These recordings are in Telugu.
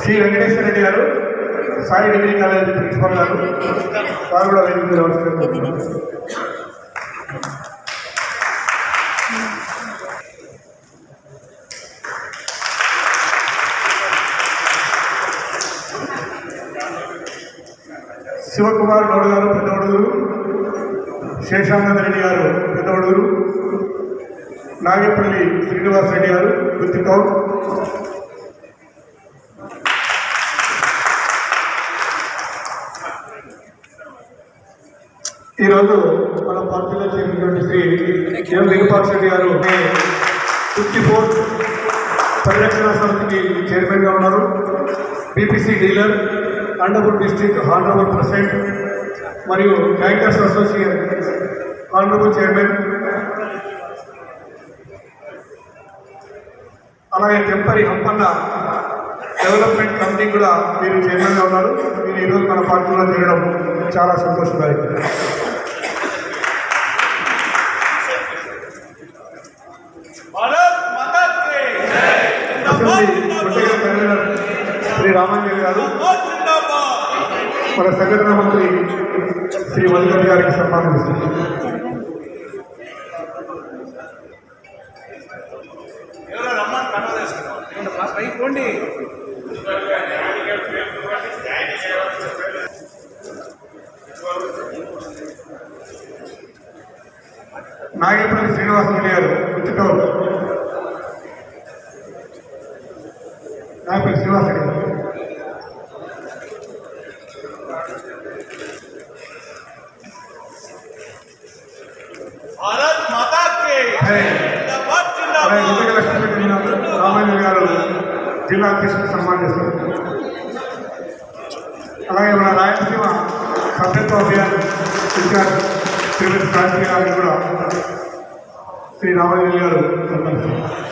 శ్రీ వెంకటేశ్వర రెడ్డి గారు సాయి డిగ్రీ కాలేజ్ ప్రిన్సిపల్ గారు వారు కూడా నమస్కరిస్తున్నారు. శివకుమార్ గౌడ్ గారు పెద్దవడుగురు శేషానంద రెడ్డి గారు పెద్దవడుగురు నాగేపల్లి శ్రీనివాస్ రెడ్డి గారు గుత్తికౌ ఈరోజు మన పార్టీలో చేరినటువంటి శ్రీ ఎం వెంకపాక్ష రెడ్డి గారు ఫిఫ్టీ ఫోర్ పరిరక్షణ సమితికి చైర్మన్గా ఉన్నారు. BPC dealer అండపూర్ district honourable president మరియు బ్యాంకర్స్ అసోసియేషన్ ఆనరబుల్ చైర్మన్ అలాగే టెంపరీ అప్పన్న డెవలప్మెంట్ కమిటీ కూడా మీరు చైర్మన్గా ఉన్నారు. మీరు ఈరోజు మన పార్టీలో చేయడం చాలా సంతోషదాయకం. శ్రీ రామాంజలి గారు. మన సంఘటన మంత్రి శ్రీ మధుకర్ గారికి సన్మానిస్తున్నారు నాగేపల్లి శ్రీనివాసరెడ్డి గారు గుర్తుటోరు నాగపల్లి శ్రీనివాసరెడ్డి గారు. భారత్ మాతాకి రామాయణ గారు జిల్లా అధ్యక్షుడు సన్మానిస్తారు అలాగే మన రాయలసీమ సభ్యత్వ అభియాన్ ఇన్ఛార్జ్ శ్రీమతి క్రాంతి గారిని కూడా శ్రీ రామాయణ గారు సన్మానిస్తారు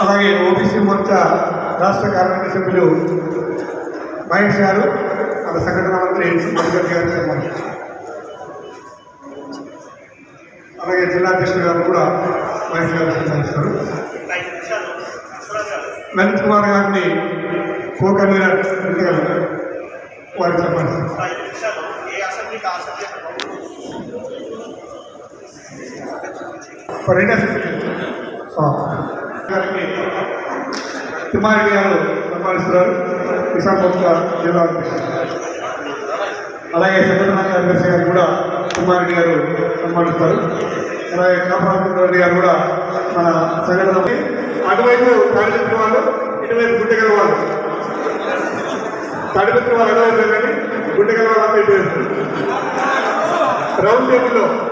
అలాగే ఓబీసీ మోర్చా రాష్ట్ర కార్యవర్గ సభ్యులు మహేష్ గారు మన సంఘటన మంత్రి మధుకర్ గారు. అలాగే జిల్లా అధ్యక్షుడు గారు కూడా మహేష్ గారు సన్మానిస్తారు. లలిత్ కుమార్ గారిని కో కన్వీనర్ ఎన్నికలు వారికి సన్మానిస్తారు. పరిణస్ గారికి తిమ్మారెడ్డి గారు సన్మానిస్తున్నారు. నిజామాబాద్ జిల్లా అధ్యక్షుడు. అలాగే సంఘటన కార్యదర్శి గారు కూడా కుమార్ గారు సన్మానిస్తారు అలాగే కాపాడు రెడ్డి గారు కూడా మన సంఘటన అటువైపు తాడిపత్రి వాళ్ళు ఇటువైపు గుంటెగల వాళ్ళు. తాడిపత్రి వాళ్ళు అటువైపు వెళ్ళండి. గుంటెగల వాళ్ళంతా రౌండ్ టేబుల్లో